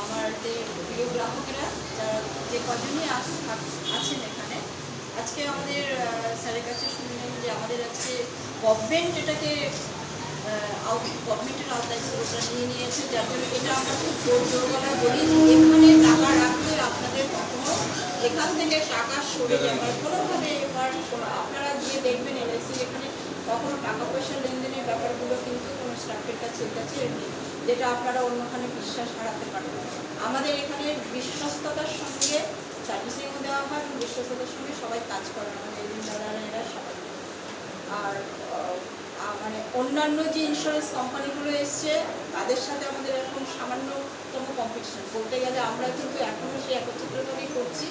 আমার যে প্রিয় গ্রাহকেরা, যারা যে কজনই আছেন এখানে, আজকে আমাদের স্যারের কাছে শুনলাম যে আমাদের আজকে গভর্নমেন্ট এটাকে গভর্নমেন্টের আওতায় ওটা নিয়ে নিয়েছে। যার জন্য এটা আমরা খুব জোর জোর গলায় বলি এখানে টাকা রাখলে আপনাদের কখনো এখান থেকে টাকা সরে যাবার কোনোভাবে এবার আপনারা গিয়ে দেখবেন এলআইসি এখানে কখনো টাকা পয়সা লেনদেনের ব্যাপারগুলো কিন্তু কোনো স্টাফের কাছে কাছে নেই। যেটা আপনারা অন্যখানে বিশ্বাস হারাতে পারেন। আমাদের এখানে বিশ্বস্ততার সঙ্গে সার্ভিসিংও দেওয়া হয় এবং বিশ্বস্ততার সঙ্গে সবাই কাজ করে। আমাদের দাদারা এরা সবাই। আর মানে অন্যান্য যে ইন্স্যুরেন্স কোম্পানিগুলো এসছে, তাদের সাথে আমাদের এখন সামান্যতম কম্পিটিশন বলতে গেলে আমরা কিন্তু এখনও সেই একত্রিতভাবেই করছি।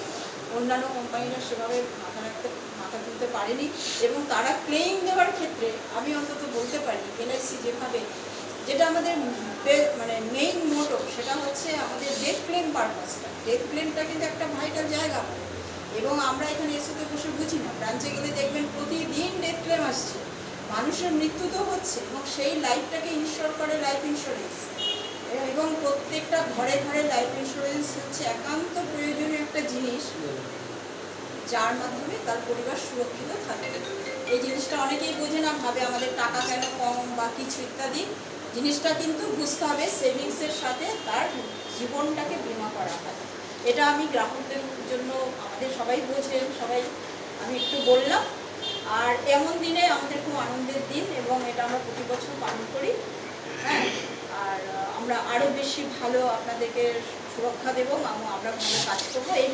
অন্যান্য কোম্পানিরা সেভাবে মাথা রাখতে, মাথা তুলতে পারেনি এবং তারা ক্লেইম দেওয়ার ক্ষেত্রে আমি অন্তত বলতে পারি এলআইসি যেভাবে যেটা আমাদের মানে মেইন মোটো সেটা হচ্ছে আমাদের ডেথ ক্লেম পারপাসটা ডেথ ক্লেমটা কিন্তু একটা ভাইটাল জায়গা। এবং আমরা এখানে এসে তো বসে বুঝি না। ব্রাঞ্চে গেলে দেখবেন প্রতিদিন ডেথ ক্লেম আসছে। মানুষের মৃত্যু তো হচ্ছে, এবং সেই লাইফটাকে ইনশোর করে লাইফ ইন্স্যুরেন্স এবং প্রত্যেকটা ঘরে ঘরে লাইফ ইন্স্যুরেন্স হচ্ছে একান্ত প্রয়োজনীয় একটা জিনিস, যার মাধ্যমে তার পরিবার সুরক্ষিত থাকে। এই জিনিসটা অনেকেই বোঝে না, ভাবে আমাদের টাকা কেন কম বা কিছু ইত্যাদি। জিনিসটা কিন্তু বুঝতে হবে সেভিংসের সাথে তার জীবনটাকে বিমা করা হয়। এটা আমি গ্রাহকদের জন্য, আমাদের সবাই বোঝেন, সবাই আমি একটু বললাম। আর এমন দিনে আমাদের খুব আনন্দের দিন এবং এটা আমরা প্রতি বছর পালন করি। হ্যাঁ আর আমরা আরও বেশি ভালো আপনাদেরকে সুরক্ষা দেবো আমরা ভালো কাজ করব। এই